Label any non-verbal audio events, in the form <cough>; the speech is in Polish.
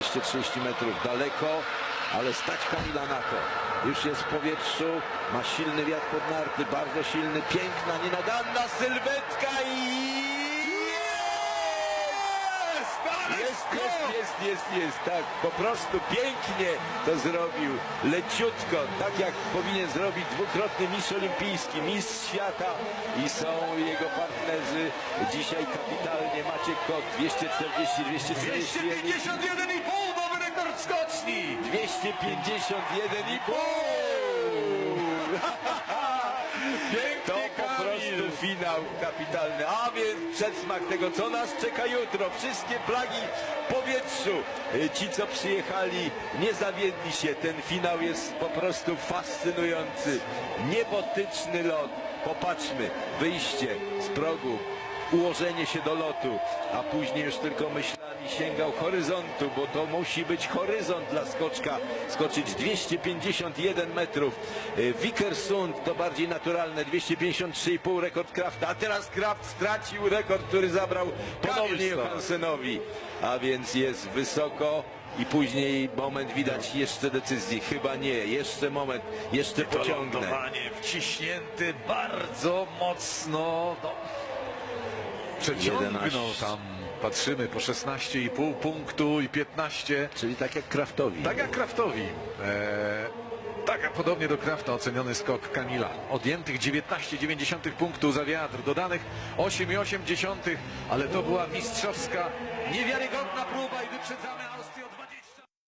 230 metrów daleko, ale stać Kamila na to. Już jest w powietrzu, ma silny wiatr pod narty, bardzo silny, piękna, nienaganna sylwetka i... Jest, jest, jest, jest, jest, tak, po prostu pięknie to zrobił, leciutko, tak jak powinien zrobić dwukrotny mistrz olimpijski, mistrz świata i są jego partnerzy. Dzisiaj kapitalnie, Maciek Kot 240, 241, 251,5 rekord skoczni! 251,5! <laughs> To po prostu finał kapitalny, a więc przedsmak tego, co nas czeka jutro. Wszystkie plagi w powietrzu. Ci, co przyjechali, nie zawiedli się. Ten finał jest po prostu fascynujący. Niebotyczny lot. Popatrzmy, wyjście z progu, ułożenie się do lotu, a później już tylko myślami sięgał horyzontu, bo to musi być horyzont dla skoczka. Skoczyć 251 metrów. Y, Wikersund to bardziej naturalne, 253,5 rekord Krafta, a teraz Kraft stracił rekord, który zabrał Stoch. Johansenowi, a więc jest wysoko. I później moment widać jeszcze decyzji. Chyba nie, jeszcze moment, jeszcze pociągnę. wciśnięty bardzo mocno. No, przeciągnął 11. tam. Patrzymy po 16,5 punktu i 15. Czyli tak jak Kraftowi. Tak jak Kraftowi. E, tak jak podobnie do Krafta oceniony skok Kamila. Odjętych 19,9 punktu za wiatr, dodanych 8,8, ale to była mistrzowska, niewiarygodna próba i wyprzedzamy Austrią.